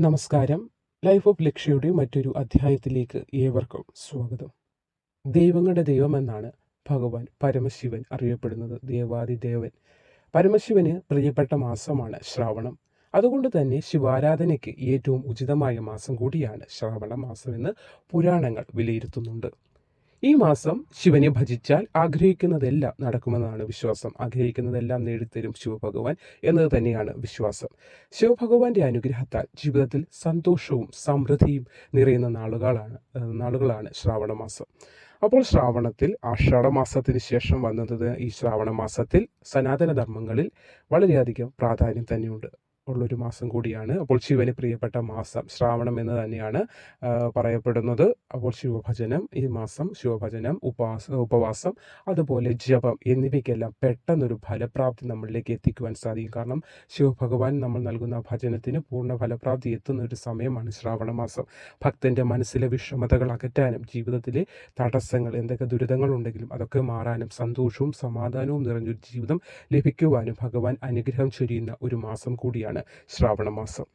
നമസ്കാരം. Life of ലക്ഷ്യയുടെ മറ്റൊരു അധ്യായത്തിലേക്ക് ഏവർക്കും സ്വാഗതം. ദൈവങ്ങളുടെ ദൈവമെന്നാണ് ഭഗവാൻ പരമശിവൻ അറിയപ്പെടുന്നത്. ദേവാദിദേവൻ പരമശിവന് പ്രിയപ്പെട്ട മാസമാണ് ശ്രാവണം. അതുകൊണ്ട് തന്നെ ശിവാരാധനയ്ക്ക് ഏറ്റവും ഉചിതമായ മാസം കൂടിയാണ് ശ്രാവണ മാസം എന്ന് പുരാണങ്ങൾ വിലയിരുത്തുന്നുണ്ട്. ഈ മാസം ശിവനെ ഭജിച്ചാൽ ആഗ്രഹിക്കുന്നതെല്ലാം നടക്കുമെന്നാണ് വിശ്വാസം. ആഗ്രഹിക്കുന്നതെല്ലാം നേടിത്തരും ശിവഭഗവാൻ എന്നത് തന്നെയാണ് വിശ്വാസം. ശിവഭഗവാന്റെ അനുഗ്രഹത്താൽ ജീവിതത്തിൽ സന്തോഷവും സമൃദ്ധിയും നിറയുന്ന നാളുകളാണ് നാളുകളാണ് ശ്രാവണ മാസം. അപ്പോൾ ശ്രാവണത്തിൽ ആഷാഢമാസത്തിന് ശേഷം വന്നത് ഈ ശ്രാവണ മാസത്തിൽ സനാതന ധർമ്മങ്ങളിൽ വളരെയധികം പ്രാധാന്യം തന്നെയുണ്ട്. ഉള്ളൊരു മാസം കൂടിയാണ്. അപ്പോൾ ശിവന് പ്രിയപ്പെട്ട മാസം ശ്രാവണം എന്ന് തന്നെയാണ് പറയപ്പെടുന്നത്. അപ്പോൾ ശിവഭജനം ഈ മാസം ശിവഭജനം ഉപവാസ ഉപവാസം അതുപോലെ ജപം എന്നിവയ്ക്കെല്ലാം പെട്ടെന്നൊരു ഫലപ്രാപ്തി നമ്മളിലേക്ക് എത്തിക്കുവാൻ സാധിക്കും. കാരണം ശിവഭഗവാൻ നമ്മൾ നൽകുന്ന ഭജനത്തിന് പൂർണ ഫലപ്രാപ്തി എത്തുന്ന ഒരു സമയമാണ് ശ്രാവണ മാസം. ഭക്തന്റെ മനസ്സിലെ വിഷമതകൾ അകറ്റാനും ജീവിതത്തിലെ തടസ്സങ്ങൾ എന്തൊക്കെ ദുരിതങ്ങളുണ്ടെങ്കിലും അതൊക്കെ മാറാനും സന്തോഷവും സമാധാനവും നിറഞ്ഞൊരു ജീവിതം ലഭിക്കുവാനും ഭഗവാൻ അനുഗ്രഹം ചൊരിയുന്ന ഒരു മാസം കൂടിയാണ്. ശ്രാവണ മാസം.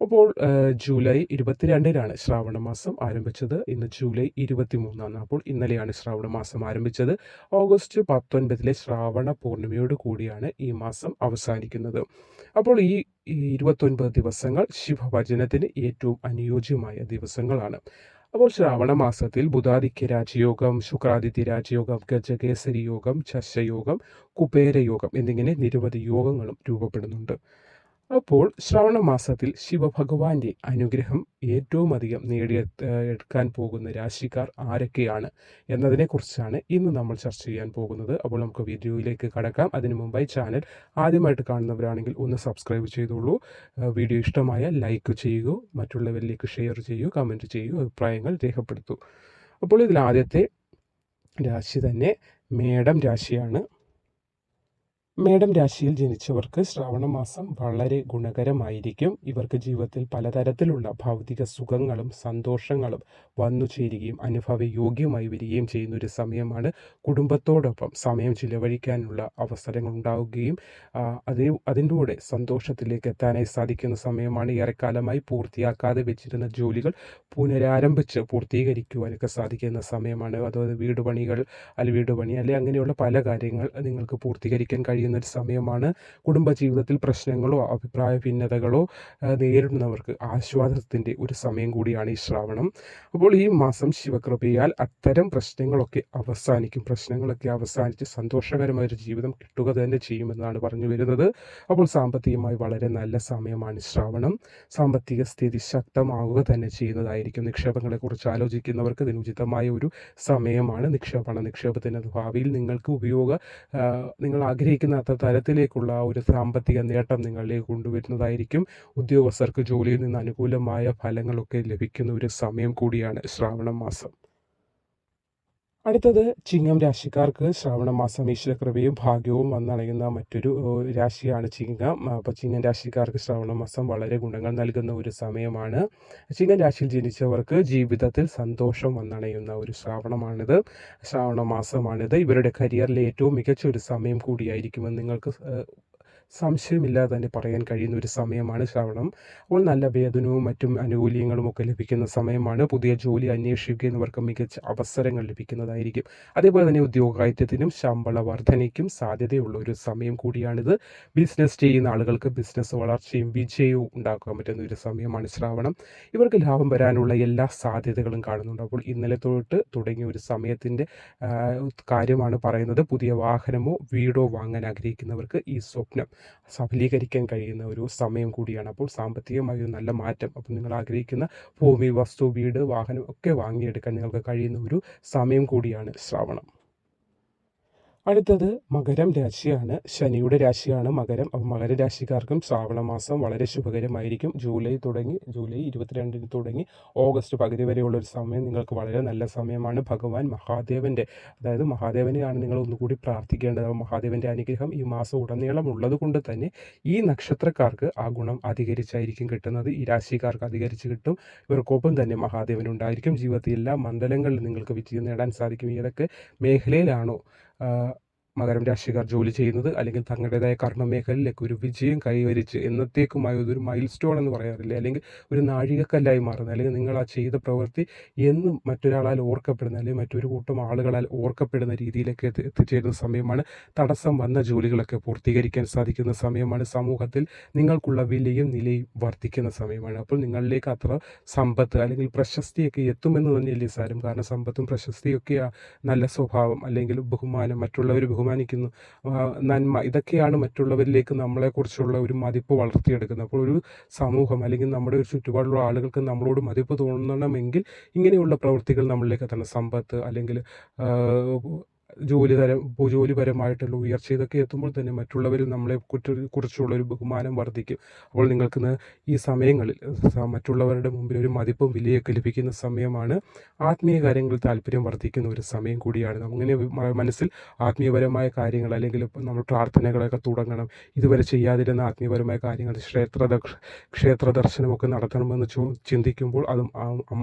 അപ്പോൾ ജൂലൈ ഇരുപത്തിരണ്ടിനാണ് ശ്രാവണ മാസം ആരംഭിച്ചത്. ഇന്ന് ജൂലൈ ഇരുപത്തിമൂന്നാണ്. അപ്പോൾ ഇന്നലെയാണ് ശ്രാവണ മാസം ആരംഭിച്ചത്. ഓഗസ്റ്റ് പത്തൊൻപതിലെ ശ്രാവണ പൂർണിമയോട് കൂടിയാണ് ഈ മാസം അവസാനിക്കുന്നത്. അപ്പോൾ ഈ ഇരുപത്തൊൻപത് ദിവസങ്ങൾ ശിവഭജനത്തിന് ഏറ്റവും അനുയോജ്യമായ ദിവസങ്ങളാണ്. അപ്പോൾ ശ്രാവണ മാസത്തിൽ ബുധാദിത്യ രാജയോഗം ശുക്രാദിത്യ രാജയോഗം ഗജകേസരി യോഗം ചശയോഗം കുബേരയോഗം എന്നിങ്ങനെ നിരവധി യോഗങ്ങളും രൂപപ്പെടുന്നുണ്ട്. അപ്പോൾ ശ്രവണ മാസത്തിൽ ശിവഭഗവാന്റെ അനുഗ്രഹം ഏറ്റവും അധികം നേടിയ എടുക്കാൻ പോകുന്ന രാശിക്കാർ ആരൊക്കെയാണ് എന്നതിനെക്കുറിച്ചാണ് ഇന്ന് നമ്മൾ ചർച്ച ചെയ്യാൻ പോകുന്നത്. അപ്പോൾ നമുക്ക് വീഡിയോയിലേക്ക് കടക്കാം. അതിനു മുമ്പായി ചാനൽ ആദ്യമായിട്ട് കാണുന്നവരാണെങ്കിൽ ഒന്ന് സബ്സ്ക്രൈബ് ചെയ്തോളൂ. വീഡിയോ ഇഷ്ടമായ ലൈക്ക് ചെയ്യുക മറ്റുള്ളവരിലേക്ക് ഷെയർ ചെയ്യൂ കമന്റ് ചെയ്യൂ അഭിപ്രായങ്ങൾ രേഖപ്പെടുത്തൂ അപ്പോൾ ഇതിൽ ആദ്യത്തെ രാശി തന്നെ മേടം രാശിയാണ്. മേടം രാശിയിൽ ജനിച്ചവർക്ക് ശ്രാവണ മാസം വളരെ ഗുണകരമായിരിക്കും. ഇവർക്ക് ജീവിതത്തിൽ പലതരത്തിലുള്ള ഭൗതിക സുഖങ്ങളും സന്തോഷങ്ങളും വന്നു ചേരുകയും അനുഭവയോഗ്യമായി വരികയും ചെയ്യുന്ന ഒരു സമയമാണ്. കുടുംബത്തോടൊപ്പം സമയം ചിലവഴിക്കാനുള്ള അവസരങ്ങൾ ഉണ്ടാവുകയും അതേ അതിന്റെ കൂടെ സന്തോഷത്തിലേക്ക് എത്താനായി സാധിക്കുന്ന സമയമാണ്. ഏറെക്കാലമായി പൂർത്തിയാക്കാതെ വെച്ചിരുന്ന ജോലികൾ പുനരാരംഭിച്ച് പൂർത്തീകരിക്കുവാനൊക്കെ സാധിക്കുന്ന സമയമാണ്. അതായത് വീട് പണികൾ അല്ലെങ്കിൽ വീട് അല്ലെങ്കിൽ അങ്ങനെയുള്ള പല കാര്യങ്ങൾ നിങ്ങൾക്ക് പൂർത്തീകരിക്കാൻ കഴിയുന്ന ഒരു സമയമാണ്. കുടുംബജീവിതത്തിൽ പ്രശ്നങ്ങളോ അഭിപ്രായ ഭിന്നതകളോ നേരിടുന്നവർക്ക് ആശ്വാസത്തിന്റെ ഒരു സമയം കൂടിയാണ് ഈ ശ്രാവണം. അപ്പോൾ ഈ മാസം ശിവകൃപയാൽ അത്തരം പ്രശ്നങ്ങളൊക്കെ അവസാനിക്കും. പ്രശ്നങ്ങളൊക്കെ അവസാനിച്ച് സന്തോഷകരമായ ഒരു ജീവിതം കിട്ടുക തന്നെ ചെയ്യുമെന്നാണ് പറഞ്ഞു വരുന്നത്. അപ്പോൾ സാമ്പത്തികമായി വളരെ നല്ല സമയമാണ് ശ്രാവണം. സാമ്പത്തിക സ്ഥിതി ശക്തമാവുക തന്നെ ചെയ്യുന്നതായിരിക്കും. നിക്ഷേപങ്ങളെക്കുറിച്ച് ആലോചിക്കുന്നവർക്ക് ഇതിനുചിതമായ ഒരു സമയമാണ്. നിക്ഷേപണ നിക്ഷേപത്തിന് ഭാവിയിൽ നിങ്ങൾക്ക് ഉപയോഗ നിങ്ങൾ ആഗ്രഹിക്കുന്ന അത്ര തരത്തിലേക്കുള്ള ഒരു സാമ്പത്തിക നേട്ടം നിങ്ങളിലേക്ക് കൊണ്ടുവരുന്നതായിരിക്കും. ഉദ്യോഗസ്ഥർക്ക് ജോലിയിൽ നിന്ന് അനുകൂലമായ ഫലങ്ങളൊക്കെ ലഭിക്കുന്ന ഒരു സമയം കൂടിയാണ് ശ്രാവണ മാസം. അടുത്തത് ചിങ്ങം രാശിക്കാർക്ക് ശ്രാവണ മാസം ഈശ്വരകൃപയും ഭാഗ്യവും വന്നണയുന്ന മറ്റൊരു രാശിയാണ് ചിങ്ങം. അപ്പോൾ ചിങ്ങം രാശിക്കാർക്ക് ശ്രാവണ മാസം വളരെ ഗുണങ്ങൾ നൽകുന്ന ഒരു സമയമാണ്. ചിങ്ങം രാശിയിൽ ജനിച്ചവർക്ക് ജീവിതത്തിൽ സന്തോഷം വന്നണയുന്ന ഒരു ശ്രാവണമാണിത്. ശ്രാവണ മാസമാണിത്. ഇവരുടെ കരിയറിലെ ഏറ്റവും മികച്ച ഒരു സമയം കൂടിയായിരിക്കുമെന്ന് നിങ്ങൾക്ക് സംശയമില്ലാതെ തന്നെ പറയാൻ കഴിയുന്ന ഒരു സമയമാണ് ശ്രാവണം. അപ്പോൾ നല്ല വേതനവും മറ്റും ആനുകൂല്യങ്ങളും ഒക്കെ ലഭിക്കുന്ന സമയമാണ് പുതിയ ജോലി അന്വേഷിക്കുന്നവർക്ക് മികച്ച അവസരങ്ങൾ ലഭിക്കുന്നതായിരിക്കും. അതേപോലെ തന്നെ ഉദ്യോഗായത്വത്തിനും ശമ്പള വർധനയ്ക്കും സാധ്യതയുള്ള ഒരു സമയം കൂടിയാണിത്. ബിസിനസ് ചെയ്യുന്ന ആളുകൾക്ക് ബിസിനസ് വളർച്ചയും വിജയവും ഉണ്ടാക്കാൻ പറ്റുന്ന ഒരു സമയമാണ് ശ്രാവണം. ഇവർക്ക് ലാഭം വരാനുള്ള എല്ലാ സാധ്യതകളും കാണുന്നുണ്ട്. അപ്പോൾ ഇന്നലെ തൊട്ട് തുടങ്ങിയ ഒരു സമയത്തിന്റെ കാര്യമാണ് പറയുന്നത്. പുതിയ വാഹനമോ വീടോ വാങ്ങാൻ ആഗ്രഹിക്കുന്നവർക്ക് ഈ സ്വപ്നം സഫലീകരിക്കാൻ കഴിയുന്ന ഒരു സമയം കൂടിയാണ്. അപ്പോൾ സാമ്പത്തികമായി ഒരു നല്ല മാറ്റം. അപ്പോൾ നിങ്ങൾ ആഗ്രഹിക്കുന്ന ഭൂമി വസ്തു വീട് വാഹനം ഒക്കെ വാങ്ങിയെടുക്കാൻ നിങ്ങൾക്ക് കഴിയുന്ന ഒരു സമയം കൂടിയാണ് ശ്രാവണം. അടുത്തത് മകരം രാശിയാണ്. ശനിയുടെ രാശിയാണ് മകരം. അപ്പോൾ മകര രാശിക്കാർക്കും ശ്രാവണ മാസം വളരെ ശുഭകരമായിരിക്കും. ജൂലൈ തുടങ്ങി ജൂലൈ ഇരുപത്തിരണ്ടിന് തുടങ്ങി ഓഗസ്റ്റ് പകുതി വരെയുള്ള ഒരു സമയം നിങ്ങൾക്ക് വളരെ നല്ല സമയമാണ്. ഭഗവാൻ മഹാദേവന്റെ അതായത് മഹാദേവനെയാണ് നിങ്ങൾ ഒന്നുകൂടി പ്രാർത്ഥിക്കേണ്ടത്. മഹാദേവന്റെ അനുഗ്രഹം ഈ മാസം ഉടനീളം ഉള്ളത് കൊണ്ട് തന്നെ ഈ നക്ഷത്രക്കാർക്ക് ആ ഗുണം അധികരിച്ചായിരിക്കും കിട്ടുന്നത്. ഈ രാശിക്കാർക്ക് അധികരിച്ച് കിട്ടും. ഇവർക്കൊപ്പം തന്നെ മഹാദേവൻ ഉണ്ടായിരിക്കും ജീവിതത്തിൽ എല്ലാ മണ്ഡലങ്ങളിലും നിങ്ങൾക്ക് വിജയം നേടാൻ സാധിക്കും. ഏതൊക്കെ മേഖലയിലാണോ ആ, മകരം രാശിക്കാർ ജോലി ചെയ്യുന്നത് അല്ലെങ്കിൽ തങ്ങളുടേതായ കർമ്മമേഖലയിലേക്ക് ഒരു വിജയം കൈവരിച്ച് എന്നത്തേക്കുമായ ഒരു മൈൽ സ്റ്റോൺ എന്ന് പറയാറില്ലേ? അല്ലെങ്കിൽ ഒരു നാഴികക്കല്ലായി മാറുന്നത് അല്ലെങ്കിൽ നിങ്ങൾ ആ ചെയ്ത പ്രവൃത്തി എന്നും മറ്റൊരാളാൽ ഓർക്കപ്പെടുന്ന അല്ലെങ്കിൽ മറ്റൊരു കൂട്ടം ആളുകളാൽ ഓർക്കപ്പെടുന്ന രീതിയിലേക്ക് എത്തി എത്തിച്ചേരുന്ന സമയമാണ്. തടസ്സം വന്ന ജോലികളൊക്കെ പൂർത്തീകരിക്കാൻ സാധിക്കുന്ന സമയമാണ്. സമൂഹത്തിൽ നിങ്ങൾക്കുള്ള വിലയും നിലയും വർദ്ധിക്കുന്ന സമയമാണ്. അപ്പോൾ നിങ്ങളിലേക്ക് അത്ര സമ്പത്ത് അല്ലെങ്കിൽ പ്രശസ്തിയൊക്കെ എത്തുമെന്ന് തന്നെയല്ലേ സാരം. കാരണം സമ്പത്തും പ്രശസ്തിയൊക്കെയാ നല്ല സ്വഭാവം അല്ലെങ്കിൽ ബഹുമാനം മറ്റുള്ളവർ ബഹുമാനിക്കുന്നു നന്മ. ഇതൊക്കെയാണ് മറ്റുള്ളവരിലേക്ക് നമ്മളെക്കുറിച്ചുള്ള ഒരു മതിപ്പ് വളർത്തിയെടുക്കുന്നത്. അപ്പോൾ ഒരു സമൂഹം അല്ലെങ്കിൽ നമ്മുടെ ഒരു ചുറ്റുപാടുള്ള ആളുകൾക്ക് നമ്മളോട് മതിപ്പ് തോന്നണമെങ്കിൽ ഇങ്ങനെയുള്ള പ്രവൃത്തികൾ നമ്മളിലേക്ക് എത്തണം. സമ്പത്ത് അല്ലെങ്കിൽ ജോലി തരം ജോലിപരമായിട്ടുള്ള ഉയർച്ച ഇതൊക്കെ എത്തുമ്പോൾ തന്നെ മറ്റുള്ളവർ നമ്മളെ കുറിച്ചുള്ള ഒരു ബഹുമാനം വർദ്ധിക്കും. അപ്പോൾ നിങ്ങൾക്ക് ഈ സമയങ്ങളിൽ മറ്റുള്ളവരുടെ മുമ്പിൽ ഒരു മതിപ്പും വിലയൊക്കെ ലഭിക്കുന്ന സമയമാണ്. ആത്മീയ കാര്യങ്ങളിൽ താല്പര്യം വർദ്ധിക്കുന്ന ഒരു സമയം കൂടിയാണ്. അങ്ങനെ മനസ്സിൽ ആത്മീയപരമായ കാര്യങ്ങൾ അല്ലെങ്കിൽ നമ്മൾ പ്രാർത്ഥനകളൊക്കെ തുടങ്ങണം. ഇതുവരെ ചെയ്യാതിരുന്ന ആത്മീയപരമായ കാര്യങ്ങൾ ക്ഷേത്ര ക്ഷേത്ര ദർശനമൊക്കെ നടത്തണമെന്ന് ചിന്തിക്കുമ്പോൾ അത്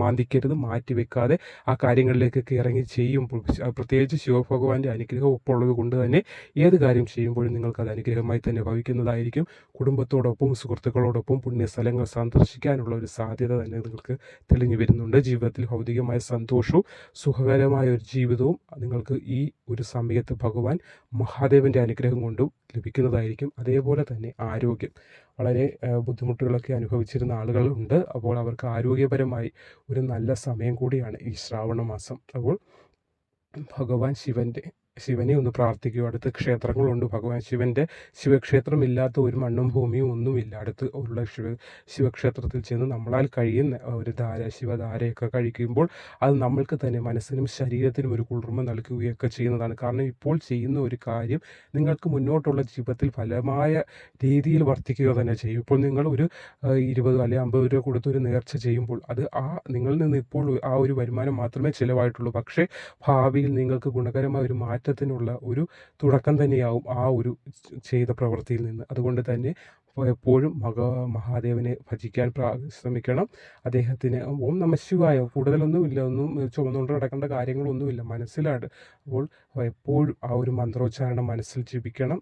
മാന്തിക്കരുത് മാറ്റിവെക്കാതെ ആ കാര്യങ്ങളിലേക്കൊക്കെ ഇറങ്ങി ചെയ്യുമ്പോൾ പ്രത്യേകിച്ച് പ്രത്യേകിച്ച് ശിവഭഗവാന്റെ അനുഗ്രഹം ഒപ്പമുള്ളത് കൊണ്ട് തന്നെ ഏത് കാര്യം ചെയ്യുമ്പോഴും നിങ്ങൾക്ക് അത് അനുഗ്രഹമായി തന്നെ ഭവിക്കുന്നതായിരിക്കും. കുടുംബത്തോടൊപ്പം സുഹൃത്തുക്കളോടൊപ്പം പുണ്യസ്ഥലങ്ങൾ സന്ദർശിക്കാനുള്ള ഒരു സാധ്യത തന്നെ നിങ്ങൾക്ക് തെളിഞ്ഞു വരുന്നുണ്ട്. ജീവിതത്തിൽ ഭൗതികമായ സന്തോഷവും സുഖകരമായ ഒരു ജീവിതവും നിങ്ങൾക്ക് ഈ ഒരു സമയത്ത് ഭഗവാൻ മഹാദേവന്റെ അനുഗ്രഹം കൊണ്ടും ലഭിക്കുന്നതായിരിക്കും. അതേപോലെ തന്നെ ആരോഗ്യം. വളരെ ബുദ്ധിമുട്ടുകളൊക്കെ അനുഭവിച്ചിരുന്ന ആളുകളുണ്ട് അപ്പോൾ അവർക്ക് ആരോഗ്യപരമായി ഒരു നല്ല സമയം കൂടിയാണ് ഈ ശ്രാവണ മാസം. അപ്പോൾ ഭഗവാൻ ശിവന്റെ ശിവനെ ഒന്ന് പ്രാർത്ഥിക്കുക അടുത്ത് ക്ഷേത്രങ്ങളുണ്ട്. ഭഗവാൻ ശിവന്റെ ശിവക്ഷേത്രം ഇല്ലാത്ത ഒരു മണ്ണും ഭൂമിയും ഒന്നുമില്ല. അടുത്ത് ഉള്ള ശിവ ശിവക്ഷേത്രത്തിൽ ചെന്ന് നമ്മളാൽ കഴിയുന്ന ഒരു ധാര ശിവധാരയൊക്കെ കഴിക്കുമ്പോൾ അത് നമ്മൾക്ക് തന്നെ മനസ്സിനും ശരീരത്തിനും ഒരു കുളിർമ നൽകുകയൊക്കെ ചെയ്യുന്നതാണ്. കാരണം ഇപ്പോൾ ചെയ്യുന്ന ഒരു കാര്യം നിങ്ങൾക്ക് മുന്നോട്ടുള്ള ജീവിതത്തിൽ ഫലമായ രീതിയിൽ വർദ്ധിക്കുക തന്നെ ചെയ്യും. ഇപ്പോൾ നിങ്ങൾ ഒരു ഇരുപത് അല്ലെങ്കിൽ അമ്പത് രൂപ കൊടുത്ത് ഒരു നേർച്ച ചെയ്യുമ്പോൾ അത് ആ നിങ്ങളിൽ നിന്ന് ഇപ്പോൾ ആ ഒരു വരുമാനം മാത്രമേ ചിലവായിട്ടുള്ളൂ. പക്ഷേ ഭാവിയിൽ നിങ്ങൾക്ക് ഗുണകരമായ ഒരു മാറ്റത്തിനുള്ള ഒരു തുടക്കം തന്നെയാവും ആ ഒരു ചെയ്ത പ്രവൃത്തിയിൽ നിന്ന്. അതുകൊണ്ട് തന്നെ എപ്പോഴും മഹ മഹാദേവനെ ഭജിക്കാൻ ശ്രമിക്കണം. അദ്ദേഹത്തിന് ഓം നമ ശിവായ കൂടുതലൊന്നുമില്ല. ഒന്നും ചുമന്നുകൊണ്ട് നടക്കേണ്ട കാര്യങ്ങളൊന്നുമില്ല. മനസ്സിലാണ് അപ്പോൾ എപ്പോഴും ആ ഒരു മന്ത്രോച്ചാരണം മനസ്സിൽ ജപിക്കണം.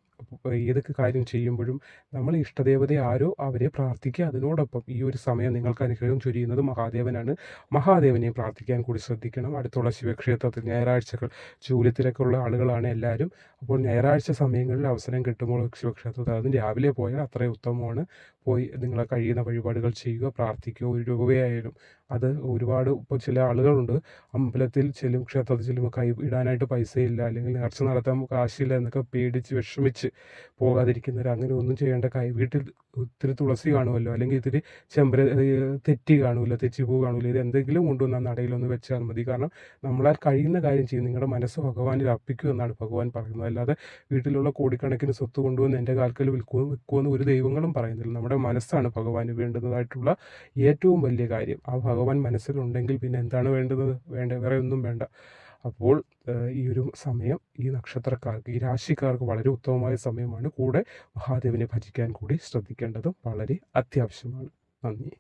ഏതൊക്കെ കാര്യം ചെയ്യുമ്പോഴും നമ്മൾ ഇഷ്ടദേവത ആരോ അവരെ പ്രാർത്ഥിക്കുക. അതിനോടൊപ്പം ഈ ഒരു സമയം നിങ്ങൾക്ക് അനുഗ്രഹം ചൊരിയുന്നത് മഹാദേവനാണ്. മഹാദേവനെ പ്രാർത്ഥിക്കാൻ കൂടി ശ്രദ്ധിക്കണം. അടുത്തുള്ള ശിവക്ഷേത്രത്തിൽ ഞായറാഴ്ചകൾ ജോലി തിരക്കുള്ള ആളുകളാണ് എല്ലാവരും. അപ്പോൾ ഞായറാഴ്ച സമയങ്ങളിൽ അവസരം കിട്ടുമ്പോൾ ശിവക്ഷേത്രത്തിൽ അതും രാവിലെ പോയാൽ അത്രയും ഉത്തമമാണ്. പോയി നിങ്ങളെ കഴിയുന്ന വഴിപാടുകൾ ചെയ്യുക പ്രാർത്ഥിക്കുക ഒരു രൂപയായാലും. അത് ഒരുപാട് ഇപ്പോൾ ചില ആളുകളുണ്ട്. അമ്പലത്തിൽ ചെല്ലും ക്ഷേത്രത്തിൽ ചെല്ലുമ്പോൾ കൈ ഇടാനായിട്ട് പൈസയില്ല. അല്ലെങ്കിൽ നേർച്ച നടത്താൻ കാശില്ല എന്നൊക്കെ പേടിച്ച് വിഷമിച്ച് പോകാതിരിക്കുന്നവർ അങ്ങനെ ഒന്നും ചെയ്യേണ്ട കൈ വീട്ടിൽ ഒത്തിരി തുളസി കാണുമല്ലോ. അല്ലെങ്കിൽ ഇത്തിരി ചെമ്പര തെറ്റി കാണുമല്ലോ. തെച്ചിപ്പൂ കാണുമല്ലോ. ഇത് എന്തെങ്കിലും കൊണ്ടുവന്ന നടയിലൊന്ന് വെച്ചാൽ മതി. കാരണം നമ്മളാൽ കഴിയുന്ന കാര്യം ചെയ്യും. നിങ്ങളുടെ മനസ്സ് ഭഗവാനിൽ അർപ്പിക്കൂ എന്നാണ് ഭഗവാൻ പറയുന്നത്. അല്ലാതെ വീട്ടിലുള്ള കോടിക്കണക്കിന് സ്വത്ത് കൊണ്ടുവന്ന് എന്റെ കാൽക്കൽ വിൽക്കൂ എന്ന് ഒരു ദൈവങ്ങളും പറയുന്നില്ല. നമ്മുടെ മനസ്സാണ് ഭഗവാന് വേണ്ടുന്നതായിട്ടുള്ള ഏറ്റവും വലിയ കാര്യം. ആ ഭഗവാൻ മനസ്സിലുണ്ടെങ്കിൽ പിന്നെ എന്താണ് വേണ്ടത് വേണ്ട വേറെ ഒന്നും വേണ്ട. അപ്പോൾ ഈ ഒരു സമയം ഈ നക്ഷത്രക്കാർക്ക് ഈ രാശിക്കാർക്ക് വളരെ ഉത്തമമായ സമയമാണ്. കൂടെ മഹാദേവനെ ഭജിക്കാൻ കൂടി ശ്രദ്ധിക്കേണ്ടതും വളരെ അത്യാവശ്യമാണ്. നന്ദി.